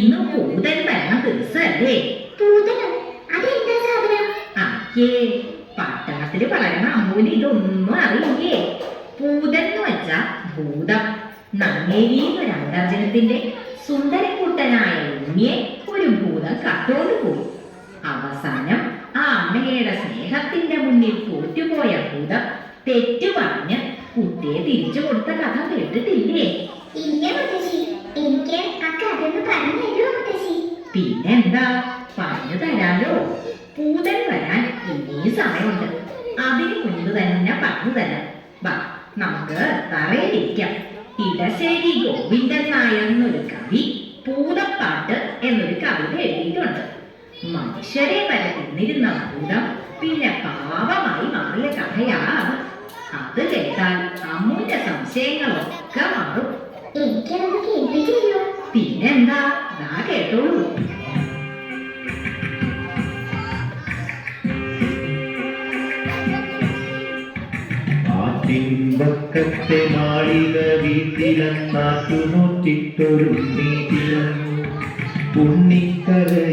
ഇന്ന് കൂടുതൽ വരണ ദിവസമല്ലേ പൂതനോ അതെന്താ സാധനം? അയ്യേ പട്ടണത്തിൽ വളരണ അമ്മൂന് ഇതൊന്നും അറിയില്ലേ? പൂതൻ എന്ന് വെച്ചാ ഭൂതം. നങ്ങേരി ഒരു അന്തർജനത്തിന്റെ സുന്ദരക്കുട്ടനായ ഉണ്ണിയെ ഒരു ഭൂതം കത്തോണ്ട് പോയി. അവസാനം ആ അമ്മയുടെ സ്നേഹത്തിന്റെ മുന്നിൽ തോറ്റുപോയ ഭൂതം തെറ്റു പറഞ്ഞ് കുട്ടിയെ തിരിച്ചു കൊടുത്ത കഥ കേട്ടിട്ടില്ലേ? പിന്നെന്താ? പറഞ്ഞു തരാലോ. പൂതൻ വരാൻ ഇനിയും സമയമുണ്ട്. അതിനു മുൻപ് തന്നെ പറഞ്ഞു തരാം. വാ നമുക്ക് തറയിലിരിക്കാം. ഇടശ്ശേരി ഗോവിന്ദൻ നായർ എന്നൊരു കവി പൂതപ്പാട്ട് എന്നൊരു കവിത എഴുതിയിട്ടുണ്ട്. മനുഷ്യരെ വരെ ഭൂതം പിന്നെ പാപമായി മാറിയ കഥയാ അത്. കേട്ടാൽ അമ്മൂന്റെ സംശയങ്ങളൊക്കെ മാറും. പിന്നെന്താ? ദാ കേട്ടോളൂ. ആറ്റിൻപക്കത്തെ മാളിക വീട്ടിലെന്നാറ്റുനോറ്റിട്ടൊരു നീതിലങ്ങു ഉണ്ണിക്കരയിലെ കിങ്ങിണി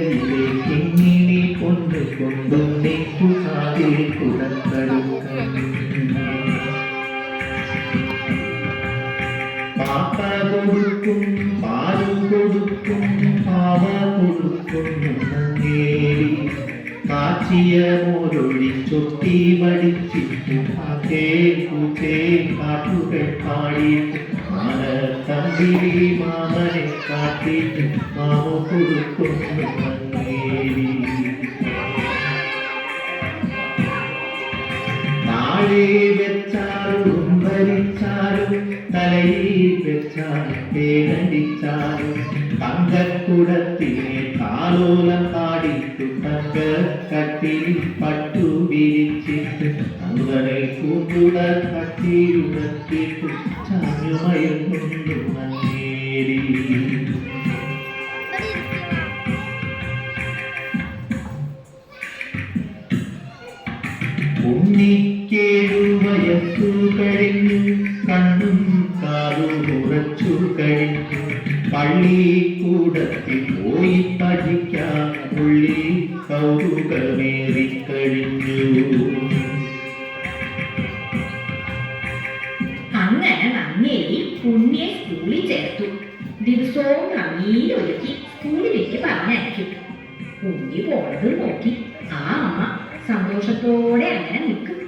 പാപ്പ കൊടുക്കും പാൽ കൊടുക്കും പാവ കൊടുക്കും കാച്ചിയ മോരൊഴി ചൊത്തി വടിച്ചിട്ട് കാക്കേ കൂത്തേ കാട്ടുകൾ പാടിയിട്ട് മാന തമ്പിരി മാമനെ കാട്ടിട്ട് മാമ കൊടുക്കും നങ്ങേരി താഴെ വെച്ചാലും ഭരിച്ചാലും തലയിൽ വെച്ചാലും തേനടിച്ചാലും തങ്കക്കുടത്തിനെ താലോലം പാടിത്തു തങ്ക കട്ടിൽ പട്ടു വിരിച്ചിട്ട് അങ്ങനെ കൂട്ടുട കട്ടിയുടത്തിട്ടു ചാഞ്ഞുമയങ്ങുന്നു മങ്ങേരി ഉണ്ണിക്കേഴു വയസ്സു കഴിഞ്ഞു കണ്ണും കാലും കഴിഞ്ഞു പള്ളിക്കൂടത്തിൽ പോയി പഠിക്കാൻ ഉള്ളി കൗതുകമേറിക്കഴിഞ്ഞു അങ്ങനെ നന്നേരി പുണ്യെ സ്കൂളിൽ ചേർത്തു. ദിവസവും നങ്ങീരൊരുക്കി സ്കൂളിലേക്ക് പറഞ്ഞയക്കും കുഞ്ഞി പോണത് നോക്കി. ആ അമ്മ സന്തോഷത്തോടെ അങ്ങനെ നിൽക്കും.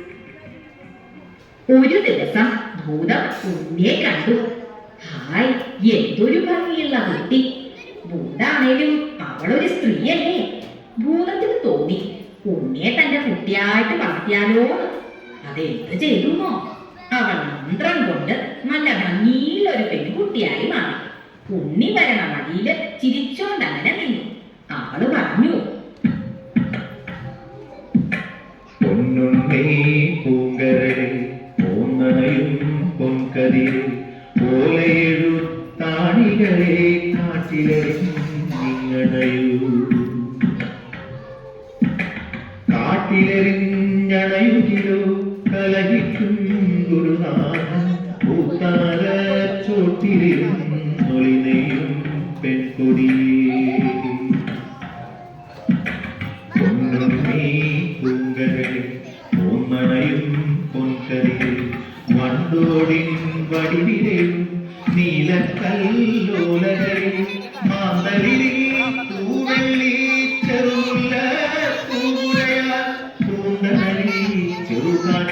ഒരു ദിവസം ഭൂതം ഉണ്ണിയെ കണ്ടു. ഹായ് എന്തൊരു ഭംഗിയുള്ള കുട്ടി? ഭൂതാണേലും അവളൊരു സ്ത്രീയല്ലേ? ഭൂതത്തിന് തോന്നി ഉണ്ണിയെ തന്റെ കുട്ടിയായിട്ട് വളർത്തിയാലോ? അതെന്ത് ചെയ്തുമോ അവൾ മന്ത്രം കൊണ്ട് നല്ല ഭംഗിയിലൊരു പെൺകുട്ടിയായി മാറി. ഉണ്ണി വരണ വഴിയിൽ ചിരിച്ചോണ്ട് അങ്ങനെ നിന്നു. അവൾ പറഞ്ഞു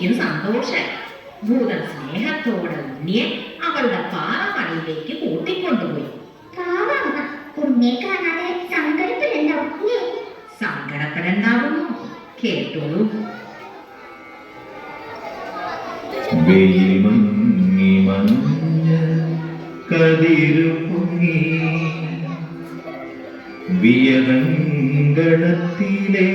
ഉണ്ണിക്കും സന്തോഷായി ഭൂത സ്നേഹത്തോടെ ഉണ്ണിയെ അവളുടെ പാറമണിയിലേക്ക് കൂട്ടിക്കൊണ്ടുപോയി. ഉണ്ണിയെ കാണാതെ സങ്കടത്തിലുണ്ടാവും കേട്ടോളൂ വെയിൽ മങ്ങി മങ്ങി കതിരു പൊങ്ങി വിയരങ്കണത്തിലെ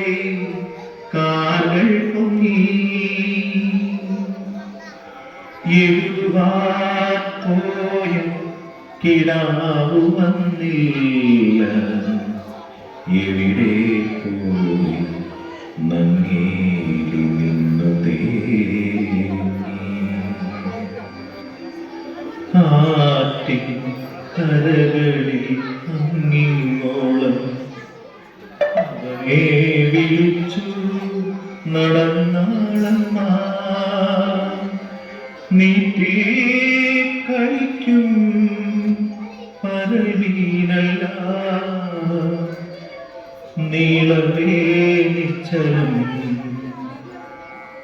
പോയ കിടാവു വന്നില്ല. എവിടെ പോയി നങ്ങേലി നിന്നു ആറ്റി കരകളിൽ നീളമേ നിശ്ചലം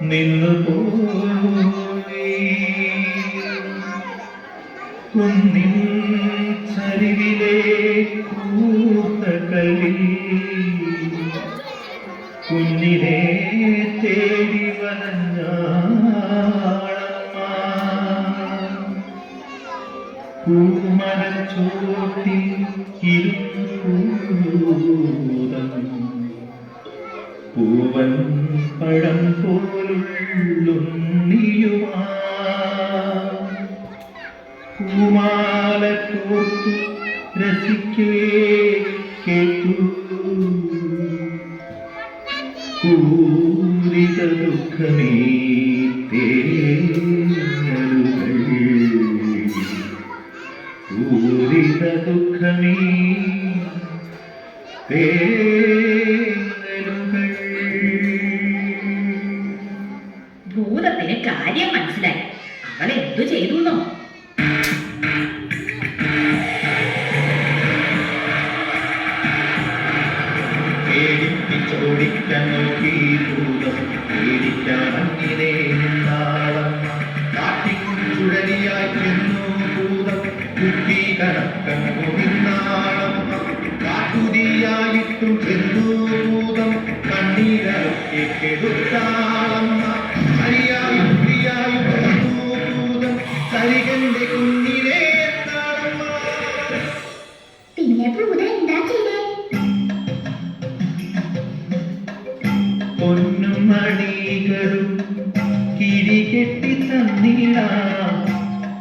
നിന്നു പോയി കുന്നിൻ ചരിവിലെ കൂത്തകളിൽ കുഞ്ഞിനെ തേടി വനഞ്ഞാളമ്മ പൂമരച്ചോട്ടി ഇരുപൂതം പഴം പോലുള്ളുണ്ണിയുമാ രസിക്കേ കേട്ടു. പൂരിത ദുഃഖമേ പൂരിത ദുഃഖമേ തേങ്ങലുകൾ നിന്നാളമ്മ കാട്ടുതിയായിട്ടും ചെന്നു ഭൂതം കണ്ണീരൊക്കെ കെടുത്താളമ്മ ഹരിയായും പ്രിയായും ചെന്നു ഭൂതം സരികന്റെ കുഞ്ഞിനെ പിന്നെ ഭൂത എന്താ ചെയ്തേ പൊന്നും മണികളും കിരികെട്ടി തന്നില്ല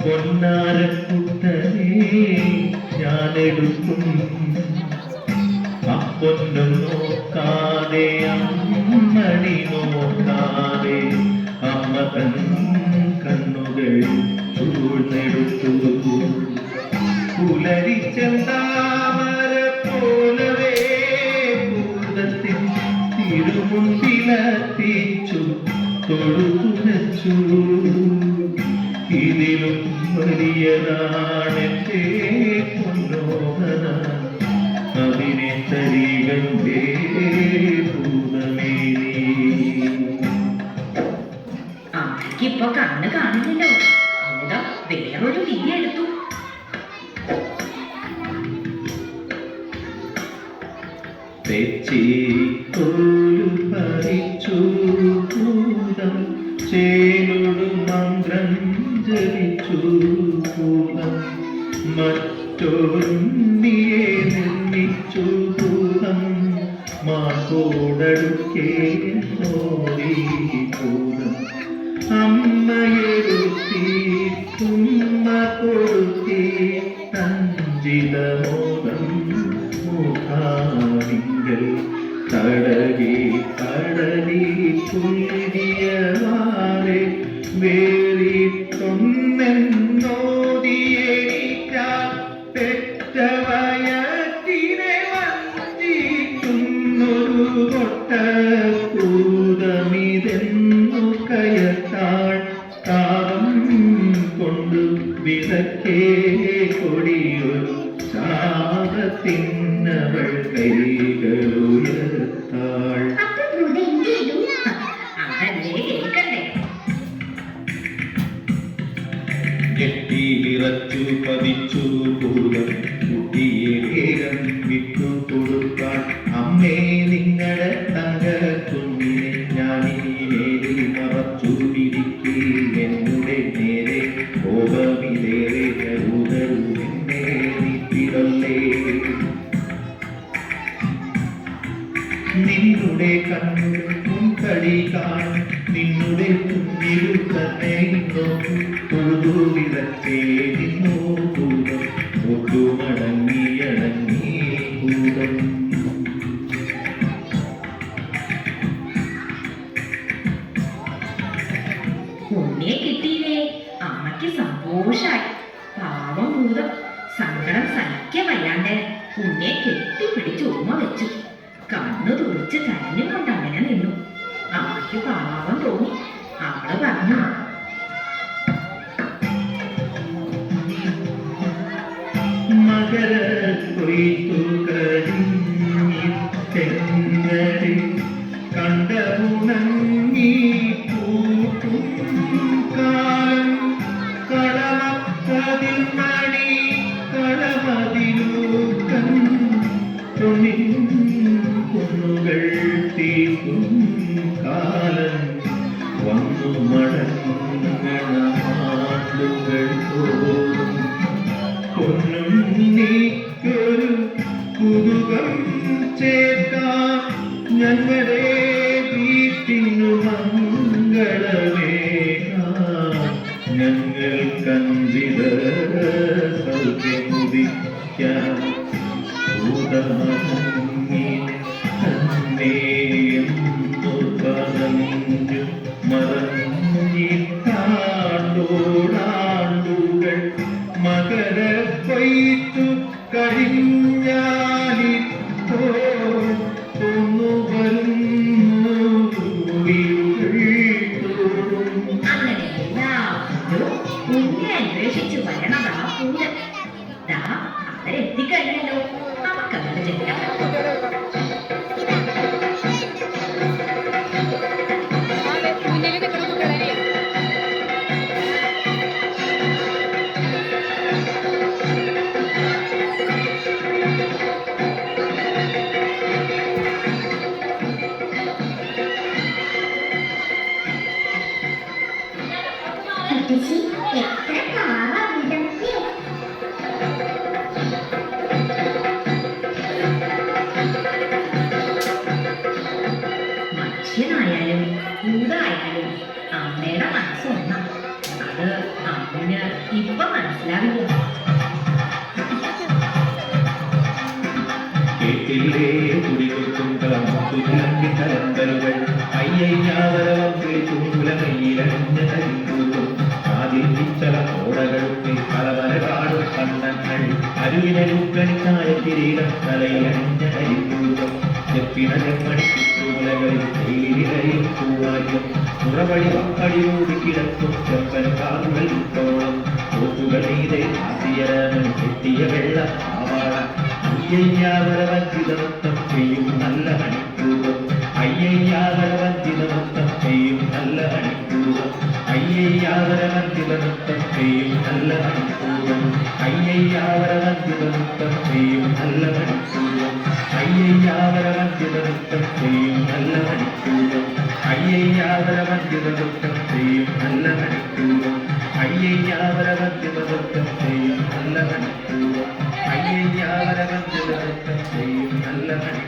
പൊന്നാരക്കുട്ടനെ ഞാനെടുക്കും. അപ്പൊന്നും നോക്കാതെ അമ്മണി നോക്കാതെ അമ്മ തൻ കണ്ണുകൾ ചൂഴ്ന്നെടുത്തു. പുലരിച്ചെന്താമര പോലവേ ഭൂതത്തിൻ തിരുമുൻപിലെത്തിച്ചു തൊഴുതുരച്ചു ഇതിലും വലിയതാണെന്റെ പൊന്നോഹന. അതിനെ തരികണ്ടേ അമ്മയ്ക്കിപ്പൊ കണ്ണ് കാണുന്നില്ലോ. ഭൂതം വേറൊരു വിധി എടുത്തു. തെച്ചി തോലു പറിച്ചു ഭൂതം ചേലൊടു മന്ത്രം ജപിച്ചു ഭൂതം മറ്റൊരുണ്ണിയെ നിർമ്മിച്ചു പൂതം മാക്കോടടുക്കേ നോടി പൂതം അമ്മയെടുത്തി തുമ്മ കൊടുത്തി തഞ്ചിതമോദം മുഖാവിങ്കൽ തടകി തടകി പുല്ലിയവാറെ ഉണ്ണിയെ കിട്ടിയില്ലേ? അമ്മയ്ക്ക് സന്തോഷായി. പാവം ഭൂതം. സങ്കടം സഹിക്കാൻ വയ്യാണ്ട് ഉണ്ണിയെ കെട്ടിപ്പിടിച്ച് ഉമ്മ വെച്ചു. കണ്ണു തുറിച്ച് കരഞ്ഞുകൊണ്ട് അങ്ങനെ നിന്നു. അമ്മയ്ക്ക് പാവം തോന്നി. അവൾ പറഞ്ഞു മകര പറഞ്ഞു உடகளுக்கு பலவரவாடும் கண்ணங்கள் அருகின உட்கணித்தாய திரீடம் தலையஞ்சூதம் செப்பினெம்மணி சுற்றுலகளில் கையிலையும் கூடாயம் உறவழி அப்படியோடு கிடக்கும் செப்பல் கால்கள் தோளம் போக்குகள் மீதே ஆசியரமன் செட்டிய வெள்ளம் ஆவாளா ஐயா வரவஞ்சிதவத்தம் செய்யும் நல்ல அணிக்கூடம் ஐயா வரவஞ்சிதவத்தம் செய்யும் நல்ல அணி ஐயையாவரவந்திவனுத்தம் பெய்யும் நல்லவன் பூவம் ஐயையாவரவந்திவனுத்தம் பெய்யும் நல்லவன் பூவம் ஐயையாவரவந்திவனுத்தம் பெய்யும் நல்லவன் பூவம் ஐயையாவரவந்திவனுத்தம் பெய்யும் நல்லவன் பூவம் ஐயையாவரவந்திவனுத்தம் பெய்யும் நல்லவன் பூவம் ஐயையாவரவந்திவனுத்தம் பெய்யும் நல்லவன்